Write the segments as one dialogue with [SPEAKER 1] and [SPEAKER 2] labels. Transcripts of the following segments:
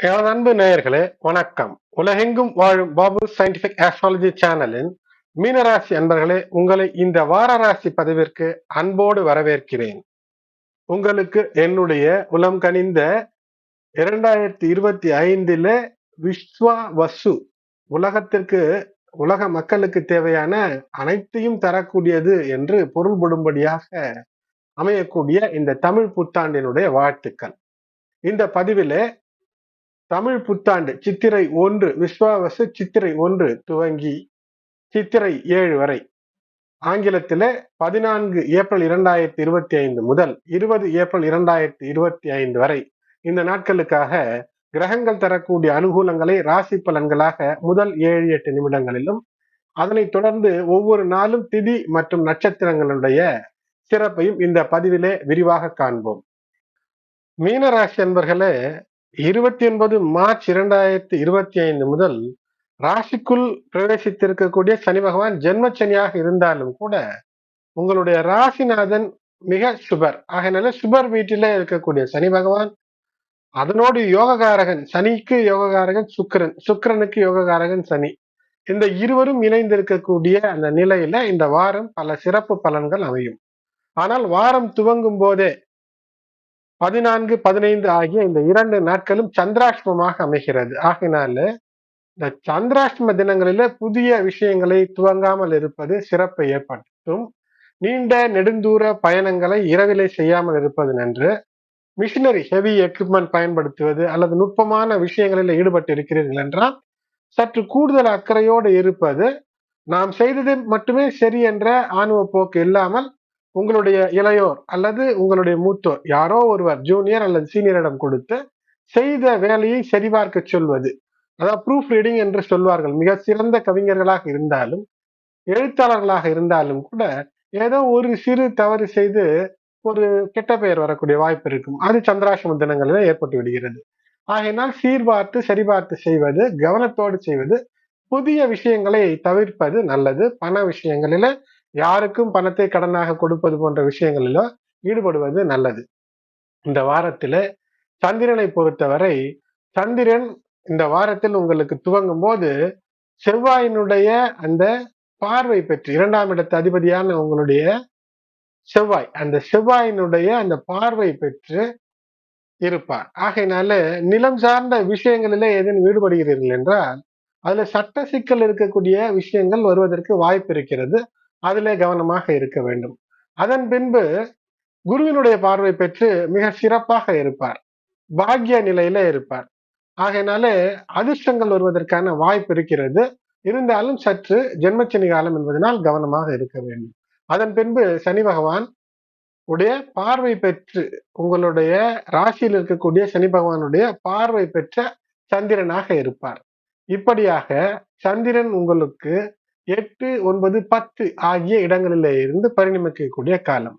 [SPEAKER 1] எனது அன்பு நேயர்களே வணக்கம். உலகெங்கும் வாழும் பாபு சயின்டிபிக் ஆஸ்ட்ராலஜி சேனலின் மீனராசி அன்பர்களே உங்களை இந்த வார ராசி பதிவிற்கு அன்போடு வரவேற்கிறேன். உங்களுக்கு என்னுடைய உலம் கனிந்த இரண்டாயிரத்தி இருபத்தி ஐந்தில் விஸ்வா வசு உலகத்திற்கு உலக மக்களுக்கு தேவையான அனைத்தையும் தரக்கூடியது என்று பொருள்படும்படியாக அமையக்கூடிய இந்த தமிழ் புத்தாண்டினுடைய வாழ்த்துக்கள். இந்த பதிவிலே தமிழ் புத்தாண்டு சித்திரை ஒன்று விஸ்வாவசு சித்திரை ஒன்று துவங்கி சித்திரை ஏழு வரை. ஆங்கிலத்தில பதினான்கு ஏப்ரல் இரண்டாயிரத்தி இருபத்தி ஐந்து முதல் இருபது ஏப்ரல் இரண்டாயிரத்தி இருபத்தி ஐந்து வரை. இந்த நாட்களுக்காக கிரகங்கள் தரக்கூடிய அனுகூலங்களை ராசி பலன்களாக முதல் ஏழு எட்டு நிமிடங்களிலும் அதனைத் தொடர்ந்து ஒவ்வொரு நாளும் திதி மற்றும் நட்சத்திரங்களுடைய சிறப்பையும் இந்த பதிவிலே விரிவாக காண்போம். மீனராசி என்பர்களே இருபத்தி ஒன்பது மார்ச் இரண்டாயிரத்தி இருபத்தி ஐந்து முதல் ராசிக்குள் பிரவேசித்திருக்கக்கூடிய சனி பகவான் ஜென்மச்சனியாக இருந்தாலும் கூட உங்களுடைய ராசிநாதன் மிக சுபர். ஆகையினால சுபர் வீட்டில இருக்கக்கூடிய சனி பகவான் அதனோடு யோககாரகன் சனிக்கு யோககாரகன் சுக்கரன் சுக்கரனுக்கு யோககாரகன் சனி. இந்த இருவரும் இணைந்திருக்கக்கூடிய அந்த நிலையில இந்த வாரம் பல சிறப்பு பலன்கள் அமையும். ஆனால் வாரம் துவங்கும் போதே பதினான்கு பதினைந்து ஆகிய இந்த இரண்டு நாட்களும் சந்திராஷ்டமமாக அமைகிறது. ஆகினால இந்த சந்திராஷ்டம தினங்களில புதிய விஷயங்களை துவங்காமல் இருப்பது சிறப்பை ஏற்படுத்தும். நீண்ட நெடுந்தூர பயணங்களை இரவிலே செய்யாமல் இருப்பது நன்று. மிஷினரி ஹெவி எக்யூப்மெண்ட் பயன்படுத்துவது அல்லது நுட்பமான விஷயங்களில் ஈடுபட்டு இருக்கிறீர்கள் என்றால் சற்று கூடுதல் அக்கறையோடு இருப்பது நாம் செய்தது மட்டுமே சரி என்ற ஆணுவ போக்கு இல்லாமல் உங்களுடைய இளையோர் அல்லது உங்களுடைய மூத்தோர் யாரோ ஒருவர் ஜூனியர் அல்லது சீனியரிடம் கொடுத்து செய்த வேலையை சரிபார்க்க சொல்வது. அதாவது ப்ரூஃப் ரீடிங் என்று சொல்வார்கள். மிக சிறந்த கவிஞர்களாக இருந்தாலும் எழுத்தாளர்களாக இருந்தாலும் கூட ஏதோ ஒரு சிறு தவறு செய்து ஒரு கெட்ட பெயர் வரக்கூடிய வாய்ப்பு இருக்கும். அது சந்திராசிரம தினங்களில் ஏற்பட்டு விடுகிறது. ஆகையினால் சீர்பார்த்து சரிபார்த்து செய்வது கவனத்தோடு செய்வது புதிய விஷயங்களை தவிர்ப்பது நல்லது. பண விஷயங்களில யாருக்கும் பணத்தை கடனாக கொடுப்பது போன்ற விஷயங்களிலோ ஈடுபடுவது நல்லது. இந்த வாரத்தில் சந்திரனை பொறுத்தவரை சந்திரன் இந்த வாரத்தில் உங்களுக்கு துவங்கும் போது செவ்வாயினுடைய அந்த பார்வை பெற்று இரண்டாம் இடத்து அதிபதியான உங்களுடைய செவ்வாய் அந்த செவ்வாயினுடைய அந்த பார்வை பெற்று இருப்பார். ஆகையினால நிலம் சார்ந்த விஷயங்களிலே ஏதேனும் ஈடுபடுகிறீர்கள் என்றால் அதுல சட்ட சிக்கல் இருக்கக்கூடிய விஷயங்கள் வருவதற்கு வாய்ப்பு இருக்கிறது. அதிலே கவனமாக இருக்க வேண்டும். அதன் பின்பு குருவினுடைய பார்வை பெற்று மிக சிறப்பாக இருப்பார். பாக்கிய நிலையில இருப்பார். ஆகையினாலே அதிர்ஷ்டங்கள் வருவதற்கான வாய்ப்பு இருக்கிறது. இருந்தாலும் சற்று ஜென்மச்சனி காலம் என்பதனால் கவனமாக இருக்க வேண்டும். அதன் பின்பு சனி பகவான் உடைய பார்வை பெற்று உங்களுடைய ராசியில் இருக்கக்கூடிய சனி பகவானுடைய பார்வை பெற்ற சந்திரனாக இருப்பார். இப்படியாக சந்திரன் உங்களுக்கு எட்டு ஒன்பது பத்து ஆகிய இடங்களிலே இருந்து பரிணமிக்கக்கூடிய காலம்.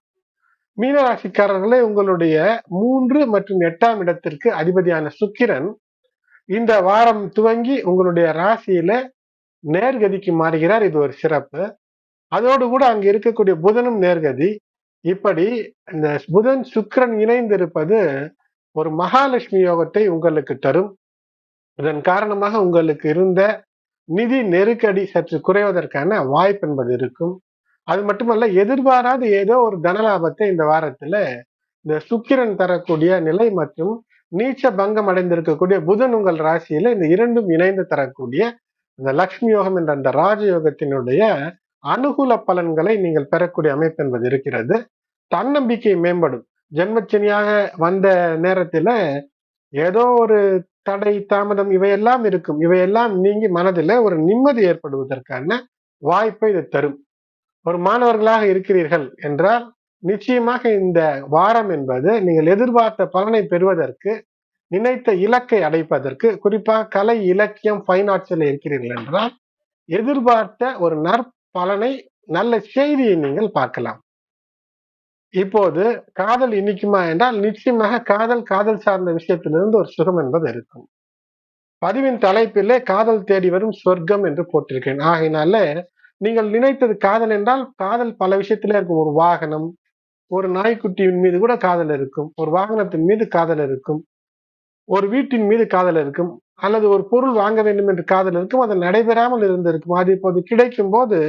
[SPEAKER 1] மீனராசிக்காரர்களே உங்களுடைய மூன்று மற்றும் எட்டாம் இடத்திற்கு அதிபதியான சுக்கிரன் இந்த வாரம் துவங்கி உங்களுடைய ராசியில நேர்கதிக்கு மாறுகிறார். இது ஒரு சிறப்பு. அதோடு கூட அங்கு இருக்கக்கூடிய புதனும் நேர்கதி. இப்படி இந்த புதன் சுக்கிரன் இணைந்திருப்பது ஒரு மகாலட்சுமி யோகத்தை உங்களுக்கு தரும். இதன் காரணமாக உங்களுக்கு இருந்த நிதி நெருக்கடி சற்று குறைவதற்கான வாய்ப்பு என்பது இருக்கும். அது மட்டுமல்ல எதிர்பாராத ஏதோ ஒரு தனலாபத்தை இந்த வாரத்துல இந்த சுக்கிரன் தரக்கூடிய நிலை மற்றும் நீச்ச பங்கம் அடைந்திருக்கக்கூடிய புதன் உங்கள் ராசியில இந்த இரண்டும் இணைந்து தரக்கூடிய இந்த லக்ஷ்மி யோகம் என்ற அந்த ராஜயோகத்தினுடைய அனுகூல பலன்களை நீங்கள் பெறக்கூடிய அமைப்பு என்பது இருக்கிறது. தன்னம்பிக்கை மேம்படும். ஜென்மச்சனியாக வந்த நேரத்துல ஏதோ ஒரு தடை தாமதம் இவையெல்லாம் இருக்கும். இவையெல்லாம் நீங்கி மனதில் ஒரு நிம்மதி ஏற்படுவதற்கான வாய்ப்பை இது தரும். ஒரு மாணவர்களாக இருக்கிறீர்கள் என்றால் நிச்சயமாக இந்த வாரம் என்பது நீங்கள் எதிர்பார்த்த பலனை பெறுவதற்கு நினைத்த இலக்கை அடைப்பதற்கு குறிப்பாக கலை இலக்கியம் ஃபைன் ஆர்ட்ஸில் இருக்கிறீர்கள் என்றால் எதிர்பார்த்த ஒரு நற்பலனை நல்ல செய்தியை நீங்கள் பார்க்கலாம். இப்போது காதல் இனிக்குமா என்றால் நிச்சயமாக காதல் காதல் சார்ந்த விஷயத்திலிருந்து ஒரு சுகம் என்பது இருக்கும். பதிவின் தலைப்பிலே காதல் தேடி வரும் சொர்க்கம் என்று போட்டிருக்கேன். ஆகையினால நீங்கள் நினைத்தது காதல் என்றால் காதல் பல விஷயத்திலே இருக்கும். ஒரு வாகனம் ஒரு நாய்க்குட்டியின் மீது கூட காதல் இருக்கும். ஒரு வாகனத்தின் மீது காதல் இருக்கும். ஒரு வீட்டின் மீது காதல் இருக்கும். அல்லது ஒரு பொருள் வாங்க வேண்டும் என்று காதல் இருக்கும். அது நடைபெறாமல் இருந்திருக்கும். அது இப்போது கிடைக்கும் போது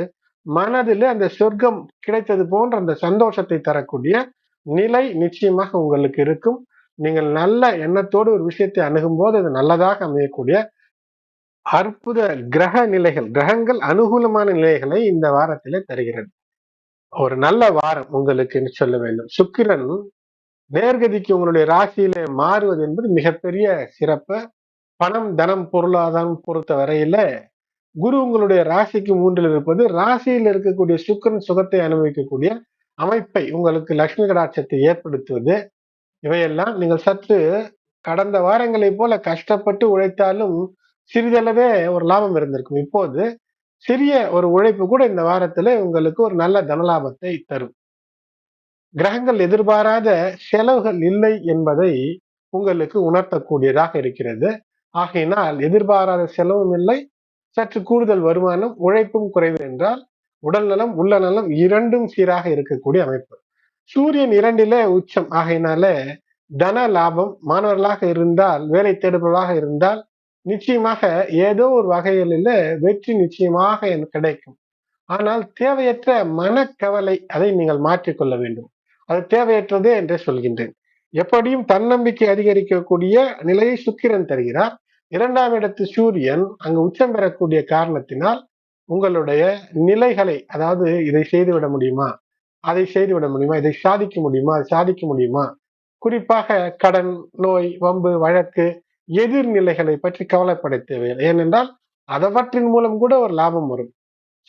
[SPEAKER 1] மனதில் அந்த சொர்க்கம் கிடைத்தது போன்ற அந்த சந்தோஷத்தை தரக்கூடிய நிலை நிச்சயமாக உங்களுக்கு இருக்கும். நீங்கள் நல்ல எண்ணத்தோடு ஒரு விஷயத்தை அணுகும் போது அது நல்லதாக அமையக்கூடிய அற்புத கிரக நிலைகள் கிரகங்கள் அனுகூலமான நிலைகளை இந்த வாரத்திலே தருகிறது. ஒரு நல்ல வாரம் உங்களுக்கு சொல்ல வேண்டும். சுக்கிரன் நேர்கதிக்கு உங்களுடைய ராசியில மாறுவது என்பது மிகப்பெரிய சிறப்பு. பணம் தனம் பொருளாதாரம் பொறுத்த வரையில குரு உங்களுடைய ராசிக்கு மூன்றில் இருப்பது ராசியில் இருக்கக்கூடிய சுக்கரன் சுகத்தை அனுபவிக்கக்கூடிய அமைப்பை உங்களுக்கு லட்சுமி கடாட்சத்தை ஏற்படுத்துவது. இவையெல்லாம் நீங்கள் சற்று கடந்த வாரங்களைப் போல கஷ்டப்பட்டு உழைத்தாலும் சிறிதளவே ஒரு லாபம் இருந்திருக்கும். இப்போது சிறிய ஒரு உழைப்பு கூட இந்த வாரத்துல உங்களுக்கு ஒரு நல்ல தனலாபத்தை தரும். கிரகங்கள் எதிர்பாராத செலவுகள் இல்லை என்பதை உங்களுக்கு உணர்த்தக்கூடியதாக இருக்கிறது. ஆகையினால் எதிர்பாராத செலவும் இல்லை சற்று கூடுதல் வருமானம் உழைப்பும் குறைவு என்றால் உடல் நலம் உள்ள நலம் இரண்டும் சீராக இருக்கக்கூடிய அமைப்பு. சூரியன் இரண்டில உச்சம் ஆகையினால தன லாபம் மாணவர்களாக இருந்தால் வேலை தேடுபவர்களாக இருந்தால் நிச்சயமாக ஏதோ ஒரு வகையில வெற்றி நிச்சயமாக கிடைக்கும். ஆனால் தேவையற்ற மனக்கவலை அதை நீங்கள் மாற்றிக்கொள்ள வேண்டும். அது தேவையற்றது என்றே சொல்கின்றேன். எப்படியும் தன்னம்பிக்கை அதிகரிக்கக்கூடிய நிலையை சுக்கிரன் தருகிறார். இரண்டாம் இடத்து சூரியன் அங்கு உச்சம் பெறக்கூடிய காரணத்தினால் உங்களுடைய நிலைகளை அதாவது இதை செய்துவிட முடியுமா? அதை செய்துவிட முடியுமா? இதை சாதிக்க முடியுமா? அதை சாதிக்க முடியுமா? குறிப்பாக கடன் நோய் வம்பு வழக்கு எதிர்நிலைகளை பற்றி கவலைப்பட தேவையில்லை. ஏனென்றால் அதவற்றின் மூலம் கூட ஒரு லாபம் வரும்.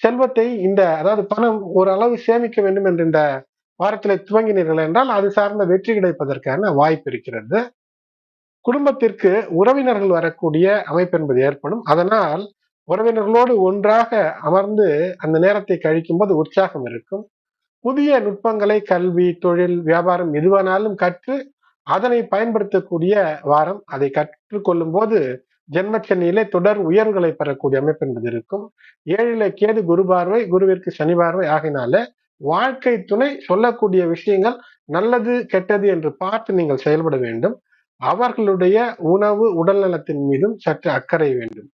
[SPEAKER 1] செல்வத்தை இந்த அதாவது பணம் ஓரளவு சேமிக்க வேண்டும் என்ற இந்த வாரத்தில் துவங்கினீர்கள் என்றால் அது சார்ந்த வெற்றி கிடைப்பதற்கான வாய்ப்பு இருக்கிறது. குடும்பத்திற்கு உறவினர்கள் வரக்கூடிய அமைப்பு என்பது ஏற்படும். அதனால் உறவினர்களோடு ஒன்றாக அமர்ந்து அந்த நேரத்தை கழிக்கும் போது உற்சாகம் இருக்கும். புதிய நுட்பங்களை கல்வி தொழில் வியாபாரம் எதுவானாலும் கற்று அதனை பயன்படுத்தக்கூடிய வாரம் அதை கற்றுக்கொள்ளும் போது ஜென்மச்சனியிலே தொடர் உயர்வுகளை பெறக்கூடிய அமைப்பு என்பது இருக்கும். ஏழில கேது குரு பார்வை குருவிற்கு சனி பார்வை ஆகினால வாழ்க்கை துணை சொல்லக்கூடிய விஷயங்கள் நல்லது கெட்டது என்று பார்த்து நீங்கள் செயல்பட வேண்டும். அவர்களுடைய உணவு உடல் நலத்தின் மீதும் சற்று அக்கறை வேண்டும்.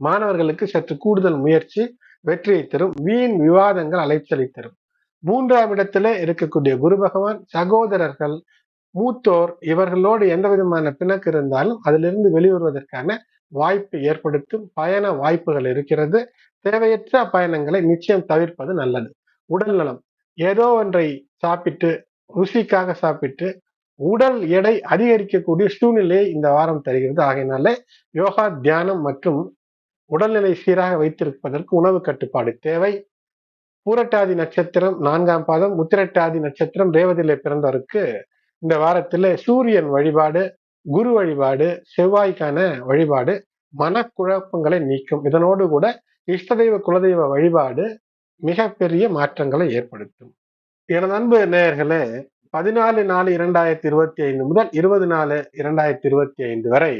[SPEAKER 1] மாணவர்களுக்கு சற்று கூடுதல் முயற்சி வெற்றியை தரும் வீண் விவாதங்கள் அலைச்சலை தரும். மூன்றாம் இடத்துல இருக்கக்கூடிய குரு பகவான் சகோதரர்கள் மூத்தோர் இவர்களோடு எந்த விதமான பிணக்கு இருந்தாலும் அதிலிருந்து வெளிவருவதற்கான வாய்ப்பு ஏற்படுத்தும் பயண வாய்ப்புகள் இருக்கிறது. தேவையற்ற பயணங்களை நிச்சயம் தவிர்ப்பது நல்லது. உடல் நலம். ஏதோ ஒன்றை சாப்பிட்டு ருசிக்காக சாப்பிட்டு உடல் எடை அதிகரிக்கக்கூடிய சூழ்நிலையை இந்த வாரம் தருகிறது. ஆகையினால யோகா தியானம் மற்றும் உடல்நிலை சீராக வைத்திருப்பதற்கு உணவு கட்டுப்பாடு தேவை. பூரட்டாதி நட்சத்திரம் நான்காம் பாதம் உத்திரட்டாதி நட்சத்திரம் ரேவதியில பிறந்தவருக்கு இந்த வாரத்துல சூரியன் வழிபாடு குரு வழிபாடு செவ்வாய்க்கான வழிபாடு மனக்குழப்பங்களை நீக்கும். இதனோடு கூட இஷ்டதெய்வ குலதெய்வ வழிபாடு மிகப்பெரிய மாற்றங்களை ஏற்படுத்தும். எனது அன்பு நேயர்களே பதினாலு நாலு இரண்டாயிரத்தி இருபத்தி ஐந்து முதல் இருபது நாலு இரண்டாயிரத்தி இருபத்தி ஐந்து வரை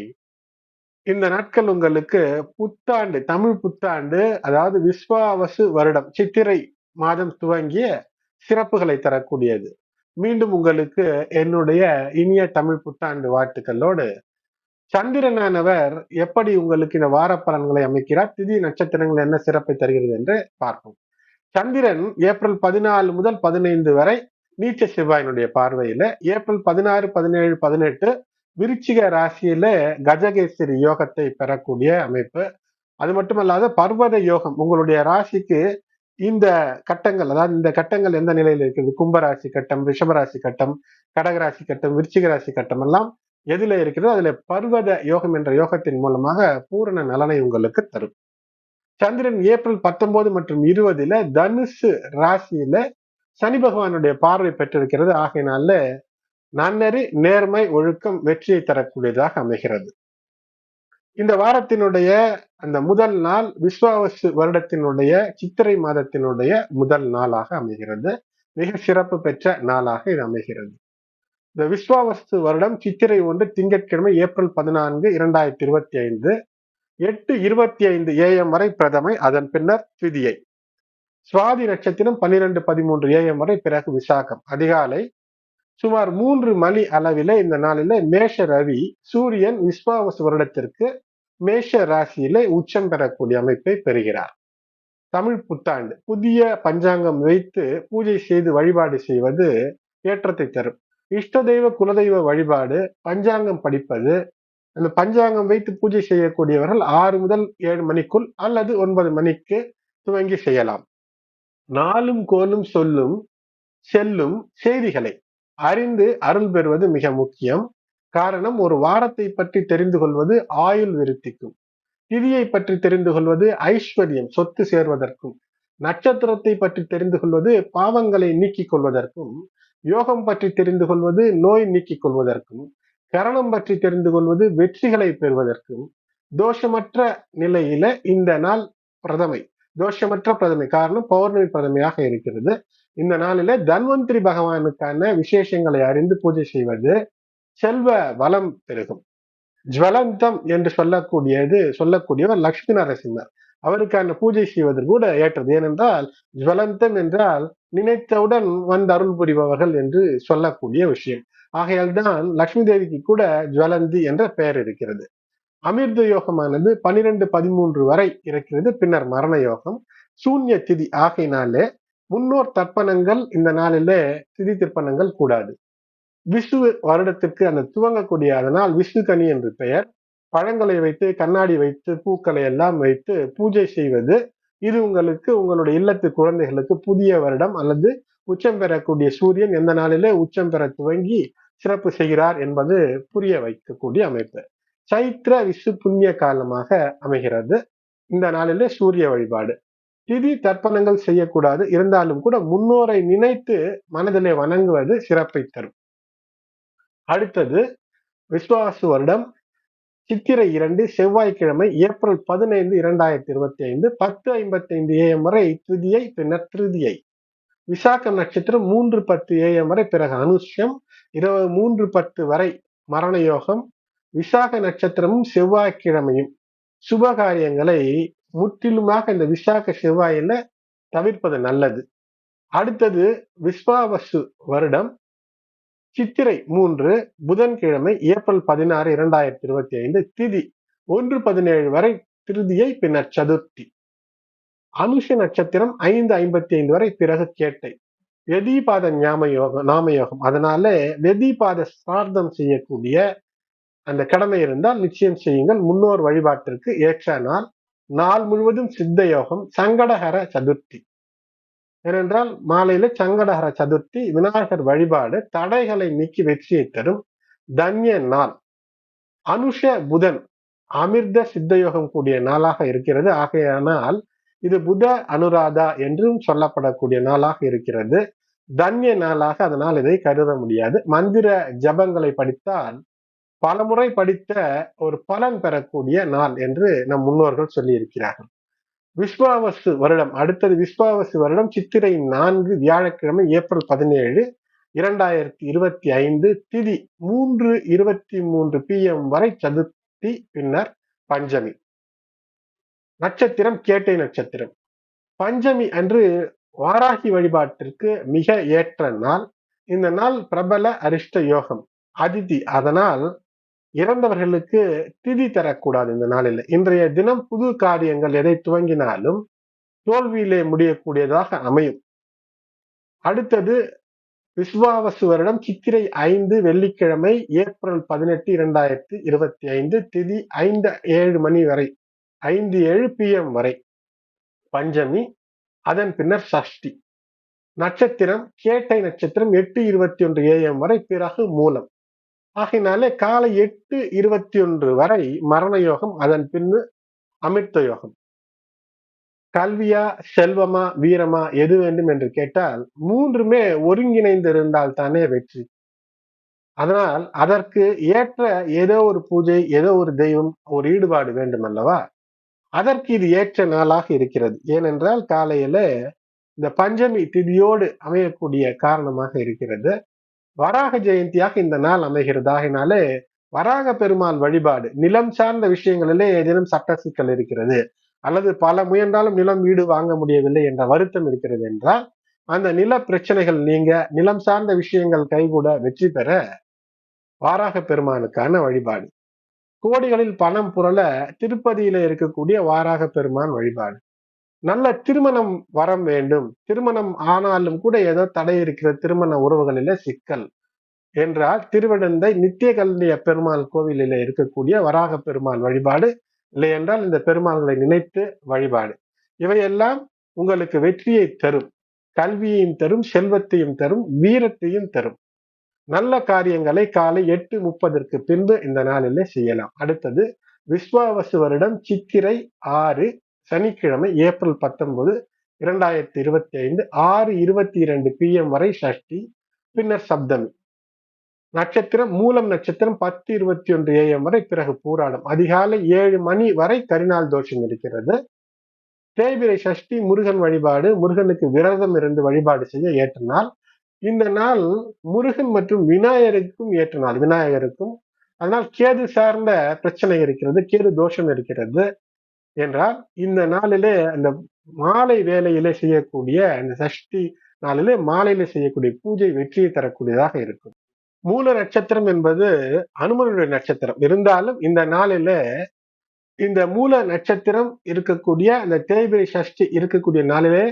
[SPEAKER 1] இந்த நாட்கள் உங்களுக்கு புத்தாண்டு தமிழ் புத்தாண்டு அதாவது விஸ்வாவசு வருடம் சித்திரை மாதம் துவங்கிய சிறப்புகளை தரக்கூடியது. மீண்டும் உங்களுக்கு என்னுடைய இனிய தமிழ் புத்தாண்டு வாழ்த்துக்களோடு சந்திரனானவர் எப்படி உங்களுக்கு இந்த வார பலன்களை அமைக்கிறார் திதி நட்சத்திரங்கள் என்ன சிறப்பை தருகிறது என்று பார்ப்போம். சந்திரன் ஏப்ரல் பதினாலு முதல் பதினைந்து வரை நீச்ச செவ்வாயினுடைய பார்வையில ஏப்ரல் பதினாறு பதினேழு பதினெட்டு விருச்சிக ராசியில கஜகேசரி யோகத்தை பெறக்கூடிய அமைப்பு. அது மட்டுமல்லாத பர்வத யோகம் உங்களுடைய ராசிக்கு இந்த கட்டங்கள் அதாவது இந்த கட்டங்கள் எந்த நிலையில இருக்குது? கும்பராசி கட்டம் ரிஷபராசி கட்டம் கடகராசி கட்டம் விருச்சிக ராசி கட்டம் எல்லாம் எதுல இருக்கிறதோ அதுல பர்வத யோகம் என்ற யோகத்தின் மூலமாக பூரண நலனை உங்களுக்கு தரும். சந்திரன் ஏப்ரல் பத்தொன்பது மற்றும் இருபதுல தனுசு ராசியில சனி பகவானுடைய பார்வை பெற்றிருக்கிறது. ஆகையினால நன்னறி நேர்மை ஒழுக்கம் வெற்றியை தரக்கூடியதாக அமைகிறது. இந்த வாரத்தினுடைய அந்த முதல் நாள் விஸ்வாவசு வருடத்தினுடைய சித்திரை மாதத்தினுடைய முதல் நாளாக அமைகிறது. மிக சிறப்பு பெற்ற நாளாக இது அமைகிறது. இந்த விஸ்வாவஸ்து வருடம் சித்திரை ஒன்று திங்கட்கிழமை ஏப்ரல் பதினான்கு இரண்டாயிரத்தி இருபத்தி ஐந்து எட்டு இருபத்தி ஐந்து ஏஎம் வரை பிரதமை. அதன் பின்னர் திதியை. சுவாதி நட்சத்திரம் பன்னிரண்டு பதிமூன்று ஏஎம் வரை பிறகு விசாகம். அதிகாலை சுமார் மூன்று மணி அளவில இந்த நாளில மேஷ ரவி சூரியன் விஸ்வாவச வருடத்திற்கு மேஷ ராசியில உச்சம் பெறக்கூடிய அமைப்பை பெறுகிறார். தமிழ் புத்தாண்டு. புதிய பஞ்சாங்கம் வைத்து பூஜை செய்து வழிபாடு செய்வது ஏற்றத்தை தரும். இஷ்ட தெய்வ குலதெய்வ வழிபாடு பஞ்சாங்கம் படிப்பது அந்த பஞ்சாங்கம் வைத்து பூஜை செய்யக்கூடியவர்கள் ஆறு முதல் ஏழு மணிக்குள் அல்லது ஒன்பது மணிக்கு துவங்கி செய்யலாம். நாளும் கோலும் சொல்லும் செல்லும் செய்திகளை. அறிந்து அருள் பெறுவது மிக முக்கியம். காரணம் ஒரு வாரத்தை பற்றி தெரிந்து கொள்வது ஆயுள் விருத்திக்கும். திதியை பற்றி தெரிந்து கொள்வது ஐஸ்வர்யம் சொத்து சேர்வதற்கும். நட்சத்திரத்தை பற்றி தெரிந்து கொள்வது பாவங்களை நீக்கிக் கொள்வதற்கும். யோகம் பற்றி தெரிந்து கொள்வது நோய் நீக்கிக் கொள்வதற்கும். கரணம் பற்றி தெரிந்து கொள்வது வெற்றிகளை பெறுவதற்கும். தோஷமற்ற நிலையில இந்த நாள் பிரதமை. தோஷமற்ற பிரதமை. காரணம் பௌர்ணமி பிரதமையாக இருக்கிறது. இந்த நாளில தன்வந்திரி பகவானுக்கான விசேஷங்களை அறிந்து பூஜை செய்வது செல்வ வளம் பெருகும். ஜுவலந்தம் என்று சொல்லக்கூடியது சொல்லக்கூடியவர் லக்ஷ்மி நரசிம்மர். அவருக்கான பூஜை செய்வது கூட ஏற்றது. ஏனென்றால் ஜுவலந்தம் என்றால் நினைத்தவுடன் வந்து அருள் புரிபவர்கள் என்று சொல்லக்கூடிய விஷயம். ஆகையால் தான் லக்ஷ்மி தேவிக்கு கூட ஜுவலந்தி என்ற பெயர் இருக்கிறது. அமிர்த யோகமானது பனிரெண்டு பதிமூன்று வரை இருக்கிறது பின்னர் மரண யோகம் சூன்ய திதி ஆகையினாலே முன்னோர் தர்ப்பணங்கள் இந்த நாளிலே திதி திருப்பணங்கள் கூடாது. விஷ்ணு வருடத்திற்கு அந்த துவங்கக்கூடிய அதனால் விஷ்ணு கனி என்று பெயர். பழங்களை வைத்து கண்ணாடி வைத்து பூக்களை எல்லாம் வைத்து பூஜை செய்வது. இது உங்களுக்கு உங்களுடைய இல்லத்து குழந்தைகளுக்கு புதிய வருடம் அல்லது உச்சம் பெறக்கூடிய சூரியன் எந்த நாளிலே உச்சம் பெற துவங்கி சிறப்பு செய்கிறார் என்பது புரிய வைக்கக்கூடிய அமைப்பு. சைத்திர விசு புண்ணிய காலமாக அமைகிறது. இந்த நாளிலே சூரிய வழிபாடு. திதி தர்ப்பணங்கள் செய்யக்கூடாது. இருந்தாலும் கூட முன்னோரை நினைத்து மனதிலே வணங்குவது சிறப்பை தரும். அடுத்தது விஸ்வாசு வருடம். சித்திரை இரண்டு செவ்வாய்க்கிழமை ஏப்ரல் பதினைந்து இரண்டாயிரத்தி இருபத்தி ஐந்து பத்து ஐம்பத்தி ஐந்து ஏஎம் வரை துதியை பின்னர் திருதியை. விசாகம் நட்சத்திரம் மூன்று பத்து ஏஎம் வரை பிறகு அனுஷ்யம் இருபது மூன்று பத்து வரை மரண யோகம் விசாக நட்சத்திரமும் செவ்வாய்க்கிழமையும் சுப காரியங்களை முற்றிலுமாக இந்த விசாக செவ்வாயில தவிர்ப்பது நல்லது. அடுத்தது விஸ்வாவசு வருடம். சித்திரை மூன்று புதன்கிழமை ஏப்ரல் பதினாறு இரண்டாயிரத்தி இருபத்தி ஐந்து திதி ஒன்று பதினேழு வரை திருதியை பின்னர் சதுர்த்தி. அனுஷ நட்சத்திரம் ஐந்து ஐம்பத்தி ஐந்து வரை பிறகு கேட்டை. வெதிபாத ஞாம யோகம் நாம யோகம். அதனால வெதிபாத சார்த்தம் செய்யக்கூடிய அந்த கடமை இருந்தால் நிச்சயம் செய்யுங்கள். முன்னோர் வழிபாட்டிற்கு ஏற்ற நாள். நாள் முழுவதும் சித்த யோகம். சங்கடஹர சதுர்த்தி. ஏனென்றால் மாலையில சங்கடஹர சதுர்த்தி விநாயகர் வழிபாடு தடைகளை நீக்கி வெற்றியை தரும் தன்ய நாள். அனுஷ புதன். அமிர்த சித்த யோகம் கூடிய நாளாக இருக்கிறது. ஆகையானால் இது புத அனுராதா என்றும் சொல்லப்படக்கூடிய நாளாக இருக்கிறது. தன்ய நாளாக அதனால் இதை கருத முடியாது. மந்திர ஜபங்களை படித்தால் பலமுறை படித்த ஒரு பலன் பெறக்கூடிய நாள் என்று நம் முன்னோர்கள் சொல்லி இருக்கிறார்கள் விஸ்வாவசு வருடம் அடுத்தது விஸ்வாவசு வருடம் சித்திரை நான்கு வியாழக்கிழமை ஏப்ரல் பதினேழு இரண்டாயிரத்தி இருபத்தி ஐந்து திதி மூன்று இருபத்தி மூன்று பிஎம் வரை சதுர்த்தி பின்னர் பஞ்சமி. நட்சத்திரம் கேட்டை நட்சத்திரம். பஞ்சமி அன்று வாராகி வழிபாட்டிற்கு மிக ஏற்ற நாள். இந்த நாள் பிரபல அரிஷ்ட யோகம் அதிதி. அதனால் இறந்தவர்களுக்கு திதி தரக்கூடாது இந்த நாளில். இன்றைய தினம் புது காரியங்கள் எதை துவங்கினாலும் தோல்வியிலே முடியக்கூடியதாக அமையும். அடுத்தது விஸ்வாவசு வருடம் சித்திரை ஐந்து வெள்ளிக்கிழமை ஏப்ரல் பதினெட்டு இரண்டாயிரத்தி இருபத்தி ஐந்து திதி ஐந்து ஏழு மணி வரை ஐந்து ஏழு பி எம் வரை. பஞ்சமி அதன் பின்னர் சஷ்டி. நட்சத்திரம் கேட்டை நட்சத்திரம் எட்டு இருபத்தி ஒன்று ஏஎம் வரை பிறகு மூலம். ஆகினாலே காலை எட்டு இருபத்தி ஒன்று வரை மரண யோகம் அதன் பின்னு அமிர்த யோகம். கல்வியா செல்வமா வீரமா எது வேண்டும் என்று கேட்டால் மூன்றுமே ஒருங்கிணைந்து இருந்தால் தானே வெற்றி. அதனால் அதற்கு ஏற்ற ஏதோ ஒரு பூஜை ஏதோ ஒரு தெய்வம் ஒரு ஈடுபாடு வேண்டும் அல்லவா அதற்கு இது ஏற்ற நாளாக இருக்கிறது. ஏனென்றால் காலையில இந்த பஞ்சமி திதியோடு அமையக்கூடிய காரணமாக இருக்கிறது. வராக ஜெயந்தியாக இந்த நாள் அமைகிறது? ஆகினாலே வராக பெருமாள் வழிபாடு நிலம் சார்ந்த விஷயங்களிலே ஏதேனும் சட்ட சிக்கல் இருக்கிறது அல்லது பல முயன்றாலும் நிலம் வீடு வாங்க முடியவில்லை என்ற வருத்தம் இருக்கிறது என்றால் அந்த நில பிரச்சனைகள் நீங்க நிலம் சார்ந்த விஷயங்கள் கைகூட வெற்றி பெற வாராக பெருமானுக்கான வழிபாடு. கோடிகளில் பணம் புரள திருப்பதியில இருக்கக்கூடிய வாராக பெருமான் வழிபாடு. நல்ல திருமணம் வரம் வேண்டும். திருமணம் ஆனாலும் கூட ஏதோ தடை இருக்கிற திருமண உறவுகளில சிக்கல். என்றால் திருவிடந்தை நித்திய கல்விய பெருமாள் கோவிலில் இருக்கக்கூடிய வராக பெருமாள் வழிபாடு. இல்லை என்றால் இந்த பெருமாள்களை நினைத்து வழிபாடு. இவையெல்லாம் உங்களுக்கு வெற்றியை தரும். கல்வியையும் தரும் செல்வத்தையும் தரும் வீரத்தையும் தரும். நல்ல காரியங்களை காலை எட்டு முப்பதற்கு பின்பு இந்த நாளிலே செய்யலாம். அடுத்தது விஸ்வாவசு வருடம் சித்திரை ஆறு சனிக்கிழமை ஏப்ரல் பத்தொன்பது இரண்டாயிரத்தி இருபத்தி ஐந்து ஆறு இருபத்தி இரண்டு பிஎம் வரை சஷ்டி பின்னர் சப்தமி. நட்சத்திரம் மூலம் நட்சத்திரம் பத்து இருபத்தி ஒன்று ஏஎம் வரை பிறகு பூராடம். அதிகாலை ஏழு மணி வரை கரிநாள் தோஷம் இருக்கிறது. தேய்பிரை சஷ்டி முருகன் வழிபாடு முருகனுக்கு விரதம் இருந்து வழிபாடு செய்ய ஏற்ற நாள் இந்த நாள் முருகன் மற்றும் விநாயகருக்கும் ஏற்ற நாள் விநாயகருக்கும் அதனால் கேது சார்ந்த பிரச்சனை இருக்கிறது கேது தோஷம் இருக்கிறது. என்றால் இந்த நாளிலே அந்த மாலை வேலையிலே செய்யக்கூடிய அந்த சஷ்டி நாளிலே மாலையில செய்யக்கூடிய பூஜை வெற்றியை தரக்கூடியதாக இருக்கும். மூல நட்சத்திரம் என்பது அனுமனுடைய நட்சத்திரம். இருந்தாலும் இந்த நாளில இந்த மூல நட்சத்திரம் இருக்கக்கூடிய அந்த தேய்பிரை சஷ்டி இருக்கக்கூடிய நாளிலே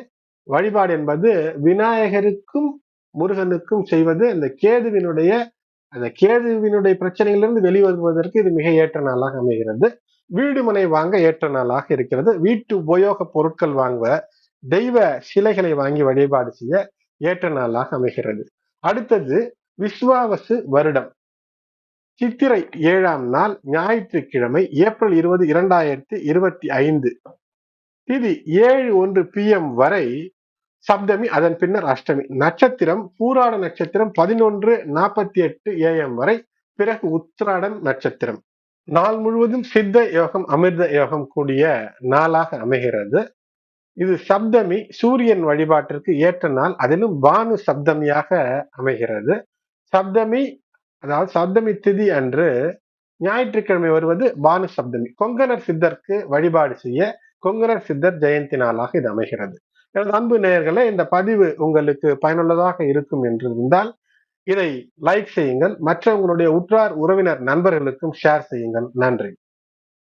[SPEAKER 1] வழிபாடு என்பது விநாயகருக்கும் முருகனுக்கும் செய்வது அந்த கேதுவினுடைய அந்த கேதுவினுடைய பிரச்சனைகளிலிருந்து வெளிவருவதற்கு இது மிக ஏற்ற நாளாக அமைகிறது. வீடு மனை வாங்க ஏற்ற நாளாக இருக்கிறது. வீட்டு உபயோக பொருட்கள் வாங்க தெய்வ சிலைகளை வாங்கி வழிபாடு செய்ய ஏற்ற நாளாக அமைகிறது. அடுத்தது விஸ்வாவசு வருடம். சித்திரை ஏழாம் நாள் ஞாயிற்றுக்கிழமை ஏப்ரல் இருபது இரண்டாயிரத்தி இருபத்தி ஐந்து. திதி ஏழு ஒன்று பி எம் வரை சப்தமி அதன் பின்னர் அஷ்டமி. நட்சத்திரம் பூராட நட்சத்திரம் பதினொன்று நாற்பத்தி எட்டு ஏஎம் வரை. பிறகு உத்திராடம் நட்சத்திரம். நாள் முழுவதும் சித்த யோகம் அமிர்த யோகம் கூடிய நாளாக அமைகிறது. இது சப்தமி சூரியன் வழிபாட்டிற்கு ஏற்ற நாள். அதிலும் பானு சப்தமியாக அமைகிறது. சப்தமி அதாவது சப்தமி திதி அன்று ஞாயிற்றுக்கிழமை வருவது பானு சப்தமி. கொங்கணர் சித்தருக்கு வழிபாடு செய்ய கொங்கணர் சித்தர் ஜெயந்தி நாளாக இது அமைகிறது. எனது அன்பு நேயர்களே இந்த பதிவு உங்களுக்கு பயனுள்ளதாக இருக்கும் என்று இருந்தால் இதை லைக் செய்யுங்கள். மற்றவங்களுடைய உற்றார் உறவினர் நண்பர்களுக்கும் ஷேர் செய்யுங்கள். நன்றி.